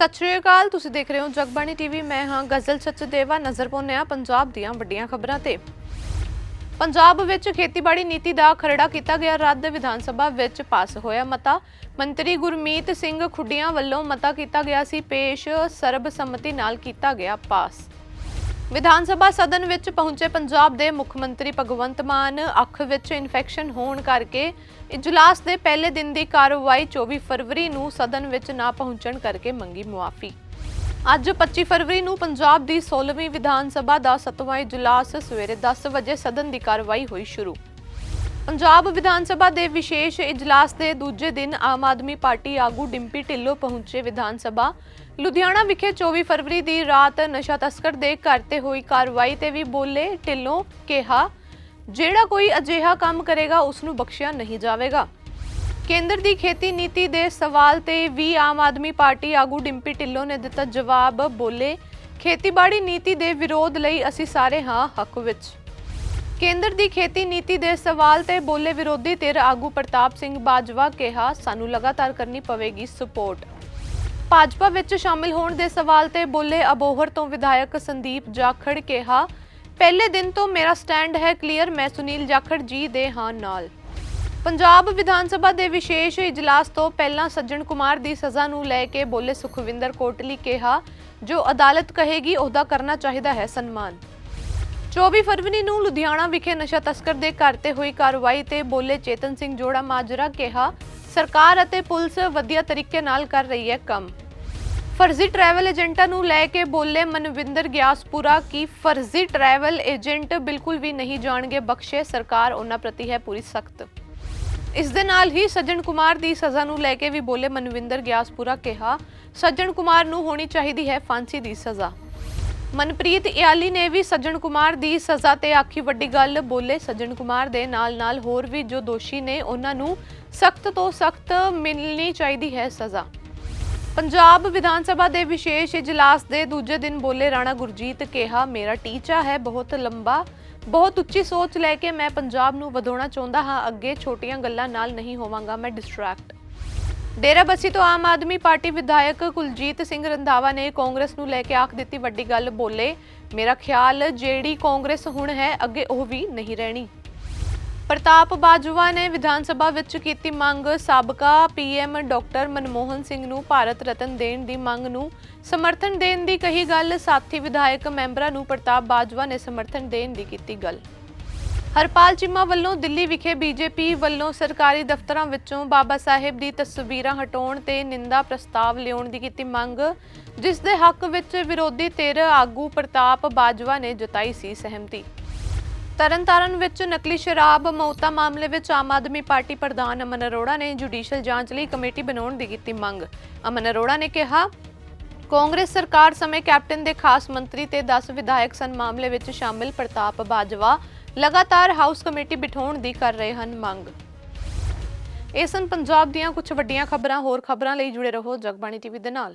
ਸਤਿ ਸ਼੍ਰੀ ਅਕਾਲ, ਤੁਸੀਂ ਦੇਖ ਰਹੇ ਹੋ ਜਗਬਾਣੀ ਟੀਵੀ। ਮੈਂ ਹਾਂ ਗਜ਼ਲ ਸਚਦੇਵਾ, ਨਜ਼ਰ ਪਾਉਂਦੇ ਹਾਂ ਪੰਜਾਬ ਦੀਆਂ ਵੱਡੀਆਂ ਖਬਰਾਂ ਤੇ। ਪੰਜਾਬ ਵਿੱਚ ਖੇਤੀਬਾੜੀ ਨੀਤੀ ਦਾ ਖਰੜਾ ਕੀਤਾ ਗਿਆ, ਰੱਦ ਵਿਧਾਨ ਸਭਾ ਵਿੱਚ ਪਾਸ ਹੋਇਆ ਮਤਾ। ਮੰਤਰੀ ਗੁਰਮੀਤ ਸਿੰਘ ਖੁੱਡੀਆਂ ਵੱਲੋਂ ਮਤਾ ਕੀਤਾ ਗਿਆ ਸੀ, ਪੇਸ਼ ਸਰਬਸੰਮਤੀ ਨਾਲ ਕੀਤਾ ਗਿਆ ਪਾਸ। ਵਿਧਾਨ ਸਭਾ ਸਦਨ ਵਿੱਚ ਪਹੁੰਚੇ ਪੰਜਾਬ ਦੇ ਮੁੱਖ ਮੰਤਰੀ ਭਗਵੰਤ ਮਾਨ, ਅੱਖ ਵਿੱਚ ਇਨਫੈਕਸ਼ਨ ਹੋਣ ਕਰਕੇ ਇਜਲਾਸ ਦੇ ਪਹਿਲੇ ਦਿਨ ਦੀ ਕਾਰਵਾਈ 24 ਫਰਵਰੀ ਨੂੰ ਸਦਨ ਵਿੱਚ ਨਾ ਪਹੁੰਚਣ ਕਰਕੇ ਮੰਗੀ ਮੁਆਫੀ। ਅੱਜ 25 ਫਰਵਰੀ ਨੂੰ ਪੰਜਾਬ ਦੀ 16ਵੀਂ ਵਿਧਾਨ ਸਭਾ ਦਾ 7ਵਾਂ ਇਜਲਾਸ ਸਵੇਰੇ 10 ਵਜੇ ਸਦਨ ਦੀ ਕਾਰਵਾਈ ਹੋਈ ਸ਼ੁਰੂ। ਪੰਜਾਬ ਵਿਧਾਨ ਸਭਾ ਦੇ ਵਿਸ਼ੇਸ਼ ਇਜਲਾਸ ਦੇ ਦੂਜੇ ਦਿਨ ਆਮ ਆਦਮੀ ਪਾਰਟੀ ਆਗੂ ਡਿੰਪੀ ਢਿੱਲੋਂ ਪਹੁੰਚੇ ਵਿਧਾਨ ਸਭਾ। ਲੁਧਿਆਣਾ ਵਿਖੇ 24 ਫਰਵਰੀ ਦੀ ਰਾਤ ਨਸ਼ਾ ਤਸਕਰ ਦੇ ਘਰ ਤੇ ਹੋਈ ਕਾਰਵਾਈ ਤੇ ਵੀ ਬੋਲੇ ਢਿੱਲੋਂ ਕਿਹਾ, ਜਿਹੜਾ ਕੋਈ ਅਜਿਹਾ ਕੰਮ ਕਰੇਗਾ ਉਸ ਨੂੰ ਬਖਸ਼ਿਆ ਨਹੀਂ ਜਾਵੇਗਾ। ਕੇਂਦਰ ਦੀ ਖੇਤੀ ਨੀਤੀ ਦੇ ਸਵਾਲ ਤੇ ਵੀ ਆਮ ਆਦਮੀ ਪਾਰਟੀ ਆਗੂ ਡਿੰਪੀ ਢਿੱਲੋਂ ਨੇ ਦਿੱਤਾ ਜਵਾਬ, ਬੋਲੇ, ਖੇਤੀਬਾੜੀ ਨੀਤੀ ਦੇ ਵਿਰੋਧ ਲਈ ਅਸੀਂ ਸਾਰੇ ਹਾਂ ਹੱਕ ਵਿੱਚ। ਕੇਂਦਰ ਦੀ ਖੇਤੀ ਨੀਤੀ ਦੇ ਸਵਾਲ ਤੇ ਬੋਲੇ ਵਿਰੋਧੀ ਧਿਰ ਆਗੂ ਪ੍ਰਤਾਪ ਸਿੰਘ ਬਾਜਵਾ ਕਿਹਾ, ਸਾਨੂੰ ਲਗਾਤਾਰ ਕਰਨੀ ਪਵੇਗੀ ਸਪੋਰਟ ਭਾਜਪਾ ਵਿੱਚ ਸ਼ਾਮਿਲ ਹੋਣ ਦੇ ਸਵਾਲ ਤੇ ਬੋਲੇ ਅਬੋਹਰ ਤੋਂ ਵਿਧਾਇਕ ਸੰਦੀਪ ਜਾਖੜ ਕਿਹਾ, ਪਹਿਲੇ ਦਿਨ ਤੋਂ ਮੇਰਾ ਸਟੈਂਡ ਹੈ ਕਲੀਅਰ, ਮੈਂ ਸੁਨੀਲ ਜਾਖੜ ਜੀ ਦੇ ਹਾਂ ਨਾਲ। ਪੰਜਾਬ ਵਿਧਾਨ ਸਭਾ ਦੇ ਵਿਸ਼ੇਸ਼ ਇਜਲਾਸ ਤੋਂ ਪਹਿਲਾਂ ਸੱਜਣ ਕੁਮਾਰ ਦੀ ਸਜ਼ਾ ਨੂੰ ਲੈ ਕੇ ਬੋਲੇ ਸੁਖਵਿੰਦਰ ਕੋਟਲੀ ਕਿਹਾ, ਜੋ ਅਦਾਲਤ ਕਹੇਗੀ, ਉਹਦਾ ਕਰਨਾ ਚਾਹੀਦਾ ਹੈ ਸਨਮਾਨ। 24 ਫਰਵਰੀ ਨੂੰ ਲੁਧਿਆਣਾ ਵਿਖੇ ਨਸ਼ਾ ਤਸਕਰ ਦੇ ਘਰ ਤੇ ਹੋਈ ਕਾਰਵਾਈ ਤੇ ਬੋਲੇ ਚੇਤਨ ਸਿੰਘ ਜੋੜਾ ਮਾਜਰਾ ਕਿਹਾ, ਸਰਕਾਰ ਅਤੇ ਪੁਲਿਸ ਵਧੀਆ ਤਰੀਕੇ ਨਾਲ ਕਰ ਰਹੀ ਹੈ ਕੰਮ। ਫਰਜ਼ੀ ਟਰੈਵਲ ਏਜੰਟਾਂ ਨੂੰ ਲੈ ਕੇ ਬੋਲੇ ਮਨਵਿੰਦਰ ਗਿਆਸਪੁਰਾ ਕਿ ਫਰਜ਼ੀ ਟਰੈਵਲ ਏਜੰਟ ਬਿਲਕੁਲ ਵੀ ਨਹੀਂ ਜਾਣਗੇ, ਬਖਸ਼ੇ ਸਰਕਾਰ ਉਹਨਾਂ ਪ੍ਰਤੀ ਹੈ ਪੂਰੀ ਸਖਤ। ਇਸ ਦੇ ਨਾਲ ਹੀ ਸੱਜਣ ਕੁਮਾਰ ਦੀ ਸਜ਼ਾ ਨੂੰ ਲੈ ਕੇ ਵੀ ਬੋਲੇ ਮਨਵਿੰਦਰ ਗਿਆਸਪੁਰਾ ਕਿਹਾ, ਸੱਜਣ ਕੁਮਾਰ ਨੂੰ ਹੋਣੀ ਚਾਹੀਦੀ ਹੈ ਫਾਂਸੀ ਦੀ ਸਜ਼ਾ। ਮਨਪ੍ਰੀਤ ਇਆਲੀ ਨੇ ਵੀ ਸੱਜਣ ਕੁਮਾਰ ਦੀ ਸਜ਼ਾ ਤੇ ਆਖੀ ਵੱਡੀ ਗੱਲ ਬੋਲੇ। ਸੱਜਣ ਕੁਮਾਰ ਦੇ ਨਾਲ-ਨਾਲ ਹੋਰ ਵੀ ਜੋ ਦੋਸ਼ੀ ਨੇ, ਉਹਨਾਂ ਨੂੰ ਸਖਤ ਤੋਂ ਸਖਤ ਮਿਲਣੀ ਚਾਹੀਦੀ ਹੈ ਸਜ਼ਾ। ਪੰਜਾਬ ਵਿਧਾਨ ਸਭਾ ਦੇ ਵਿਸ਼ੇਸ਼ ਇਜਲਾਸ ਦੇ ਦੂਜੇ ਦਿਨ ਬੋਲੇ ਰਾਣਾ ਗੁਰਜੀਤ ਕਿਹਾ, ਮੇਰਾ ਟੀਚਾ ਹੈ, ਬਹੁਤ ਲੰਬਾ, ਬਹੁਤ ਉੱਚੀ ਸੋਚ ਲੈ ਕੇ ਮੈਂ ਪੰਜਾਬ ਨੂੰ ਵਧਾਉਣਾ ਚਾਹੁੰਦਾ ਹਾਂ। ਅੱਗੇ ਛੋਟੀਆਂ ਗੱਲਾਂ ਨਾਲ ਨਹੀਂ ਹੋਵਾਂਗਾ, ਮੈਂ ਡਿਸਟਰੈਕਟ ਡੇਰਾਬੱਸੀ ਤੋਂ ਆਮ ਆਦਮੀ ਪਾਰਟੀ ਵਿਧਾਇਕ ਕੁਲਜੀਤ ਸਿੰਘ ਰੰਧਾਵਾ ਨੇ ਕਾਂਗਰਸ ਨੂੰ ਲੈ ਕੇ ਆਖ ਦਿੱਤੀ ਵੱਡੀ ਗੱਲ, ਬੋਲੇ, ਮੇਰਾ ਖਿਆਲ ਜਿਹੜੀ ਕਾਂਗਰਸ ਹੁਣ ਹੈ, ਅੱਗੇ ਉਹ ਵੀ ਨਹੀਂ ਰਹਿਣੀ। ਪ੍ਰਤਾਪ ਬਾਜਵਾ ਨੇ ਵਿਧਾਨ ਸਭਾ ਵਿੱਚ ਕੀਤੀ ਮੰਗ। ਸਾਬਕਾ ਪੀਐਮ ਡਾਕਟਰ ਮਨਮੋਹਨ ਸਿੰਘ ਨੂੰ ਭਾਰਤ ਰਤਨ ਦੇਣ ਦੀ ਮੰਗ ਨੂੰ ਸਮਰਥਨ ਦੇਣ ਦੀ ਕਹੀ ਗੱਲ। ਸਾਥੀ ਵਿਧਾਇਕ ਮੈਂਬਰਾਂ ਨੂੰ ਪ੍ਰਤਾਪ ਬਾਜਵਾ ਨੇ ਸਮਰਥਨ ਦੇਣ ਦੀ ਕੀਤੀ ਗੱਲ। ਹਰਪਾਲ ਚੀਮਾ ਵੱਲੋਂ ਦਿੱਲੀ ਵਿਖੇ ਬੀਜੇਪੀ ਵੱਲੋਂ ਸਰਕਾਰੀ ਦਫ਼ਤਰਾਂ ਵਿੱਚੋਂ ਬਾਬਾ ਸਾਹਿਬ ਦੀ ਤਸਵੀਰਾਂ ਹਟਾਉਣ ਤੇ ਨਿੰਦਾ ਪ੍ਰਸਤਾਵ ਲਿਆਉਣ ਦੀ ਕੀਤੀ ਮੰਗ, ਜਿਸ ਦੇ ਹੱਕ ਵਿੱਚ ਵਿਰੋਧੀ ਧਿਰ ਆਗੂ ਪ੍ਰਤਾਪ ਬਾਜਵਾ ਨੇ ਜਤਾਈ ਸੀ ਸਹਿਮਤੀ। ਤਰਨਤਾਰਨ ਵਿੱਚ ਨਕਲੀ ਸ਼ਰਾਬ ਮੌਤਾਂ ਮਾਮਲੇ ਵਿੱਚ ਆਮ ਆਦਮੀ ਪਾਰਟੀ ਪ੍ਰਧਾਨ ਅਮਨ ਅਰੋੜਾ ਨੇ ਜੁਡੀਸ਼ੀਅਲ ਜਾਂਚ ਲਈ ਕਮੇਟੀ ਬਣਾਉਣ ਦੀ ਕੀਤੀ ਮੰਗ। ਅਮਨ ਅਰੋੜਾ ਨੇ ਕਿਹਾ, ਕਾਂਗਰਸ ਸਰਕਾਰ ਸਮੇਂ ਕੈਪਟਨ ਦੇ ਖਾਸ ਮੰਤਰੀ ਤੇ 10 ਵਿਧਾਇਕ ਸਨ, ਮਾਮਲੇ ਵਿੱਚ ਸ਼ਾਮਿਲ ਪ੍ਰਤਾਪ ਬਾਜਵਾ ਲਗਾਤਾਰ ਹਾਊਸ ਕਮੇਟੀ ਬਿਠਾਉਣ ਦੀ ਕਰ ਰਹੇ ਹਨ ਮੰਗ। ਇਹ ਪੰਜਾਬ ਦੀਆਂ ਕੁਝ ਵੱਡੀਆਂ ਖਬਰਾਂ। ਹੋਰ ਖਬਰਾਂ ਲਈ ਜੁੜੇ ਰਹੋ ਜਗਬਾਣੀ ਟੀਵੀ ਦੇ ਨਾਲ।